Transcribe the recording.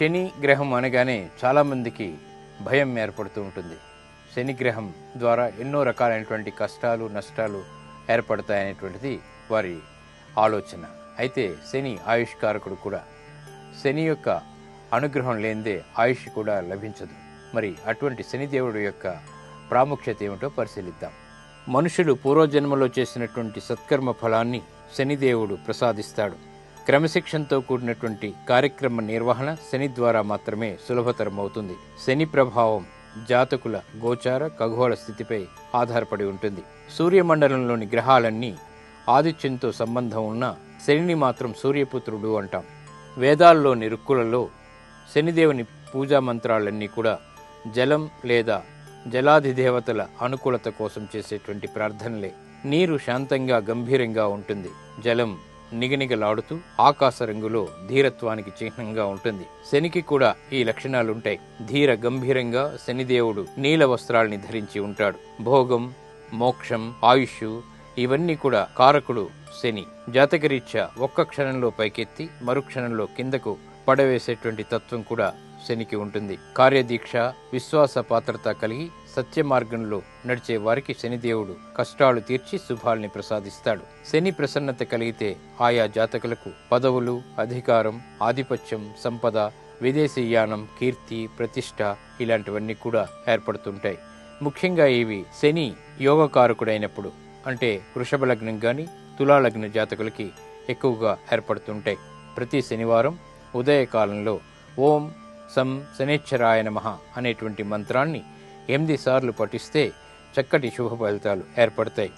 శని గ్రహం అనగానే చాలామందికి భయం ఏర్పడుతూ ఉంటుంది. శని గ్రహం ద్వారా ఎన్నో రకాలైనటువంటి కష్టాలు నష్టాలు ఏర్పడతాయనేటువంటిది వారి ఆలోచన. అయితే శని ఆయుష్కారకుడు కూడా. శని యొక్క అనుగ్రహం లేనిదే ఆయుష్ కూడా లభించదు. మరి అటువంటి శనిదేవుడు యొక్క ప్రాముఖ్యత ఏమిటో పరిశీలిద్దాం. మనుషులు పూర్వజన్మలో చేసినటువంటి సత్కర్మ ఫలాన్ని శనిదేవుడు ప్రసాదిస్తాడు. క్రమశిక్షణతో కూడినటువంటి కార్యక్రమ నిర్వహణ శని ద్వారా మాత్రమే సులభతరం అవుతుంది శని ప్రభావం జాతకుల గోచార ఖగోళ స్థితిపై ఆధారపడి ఉంటుంది. సూర్యమండలంలోని గ్రహాలన్నీ ఆదిత్యంతో సంబంధం ఉన్న శనిని మాత్రం సూర్యపుత్రుడు అంటాం. వేదాల్లోని రుక్కులలో శనిదేవుని పూజా మంత్రాలన్నీ కూడా జలం లేదా జలాధిదేవతల అనుకూలత కోసం చేసేటువంటి ప్రార్థనలే. నీరు శాంతంగా గంభీరంగా ఉంటుంది. జలం నిగనిగలాడుతూ ఆకాశ రంగులో ధీరత్వానికి చిహ్నంగా ఉంటుంది. శనికి కూడా ఈ లక్షణాలుంటాయి. ధీర గంభీరంగా శనిదేవుడు నీల వస్త్రాల్ని ధరించి ఉంటాడు. భోగం మోక్షం ఆయుష్ ఇవన్నీ కూడా కారకుడు శని. జాతకరీత్యా ఒక్క క్షణంలో పైకెత్తి మరుక్షణంలో కిందకు పడవేసేటువంటి తత్వం కూడా శనికి ఉంటుంది. కార్యదీక్ష విశ్వాస పాత్రత కలిగి సత్య మార్గంలో నడిచే వారికి శనిదేవుడు కష్టాలు తీర్చి శుభాల్ని ప్రసాదిస్తాడు. శని ప్రసన్నత కలిగితే ఆయా జాతకులకు పదవులు అధికారం ఆధిపత్యం సంపద విదేశీయానం కీర్తి ప్రతిష్ట ఇలాంటివన్నీ కూడా ఏర్పడుతుంటాయి. ముఖ్యంగా ఇవి శని యోగకారకుడైనప్పుడు అంటే వృషభ లగ్నం గాని తులాలగ్న జాతకులకి ఎక్కువగా ఏర్పడుతుంటాయి. ప్రతి శనివారం ఉదయకాలంలో ఓం సం శనిశ్చరాయ నమ అనేటువంటి మంత్రాన్ని ఎనిమిది సార్లు పఠిస్తే చక్కటి శుభ ఫలితాలు ఏర్పడతాయి.